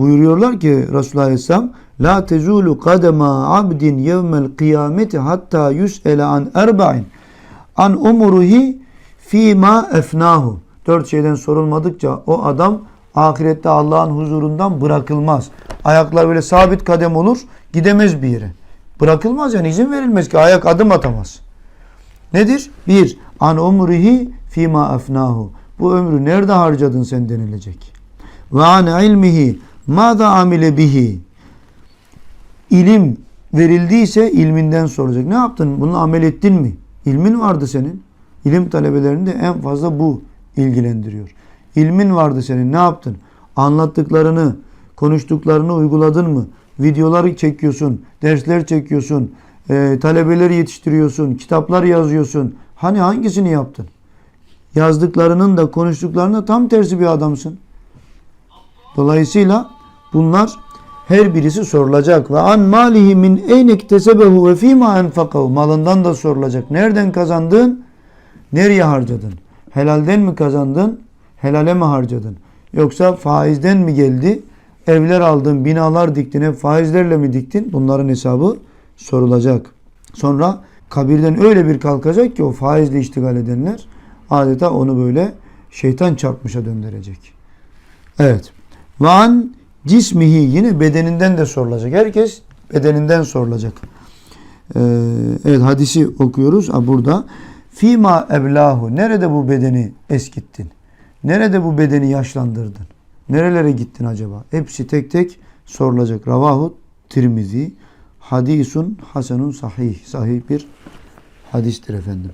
buyuruyorlar ki Resulullah Aleyhisselam La tezulu kadema abdin yevmel kıyameti hatta yüs'ele an erba'in an umuruhi fîmâ efnahu. Dört şeyden sorulmadıkça o adam ahirette Allah'ın huzurundan bırakılmaz. Ayaklar böyle sabit kadem olur, gidemez bir yere. Bırakılmaz yani izin verilmez ki ayak adım atamaz. Nedir? Bir, an umrihi fîmâ efnahu. Bu ömrü nerede harcadın sen denilecek. Ve an ilmihi mâda amile bihi. İlim verildiyse ilminden soracak. Ne yaptın? Bunu amel ettin mi? İlmin vardı senin. İlim talebelerinde en fazla bu ilgilendiriyor. İlmin vardı senin. Ne yaptın? Anlattıklarını, konuştuklarını uyguladın mı? Videolar çekiyorsun, dersler çekiyorsun, e, talebeleri yetiştiriyorsun, kitaplar yazıyorsun. Hani hangisini yaptın? Yazdıklarının da konuştuklarının da tam tersi bir adamsın. Dolayısıyla bunlar her birisi sorulacak. Ve an malihi min eyne iktesebehu ve fîmâ enfakahu. Malından da sorulacak. Nereden kazandın? Nereye harcadın? Helalden mi kazandın? Helale mi harcadın? Yoksa faizden mi geldi? Evler aldın, binalar diktin, hep faizlerle mi diktin? Bunların hesabı sorulacak. Sonra kabirden öyle bir kalkacak ki o faizle iştigal edenler adeta onu böyle şeytan çarpmışa döndürecek. Evet. Ve an cismihi yine bedeninden de sorulacak. Herkes bedeninden sorulacak. Ee, evet hadisi okuyoruz. Ha, burada. Fima evlahu. Nerede bu bedeni eskittin? Nerede bu bedeni yaşlandırdın? Nerelere gittin acaba? Hepsi tek tek sorulacak. Ravahu Tirmizi. Hadisun hasenun sahih. Sahih bir hadistir efendim.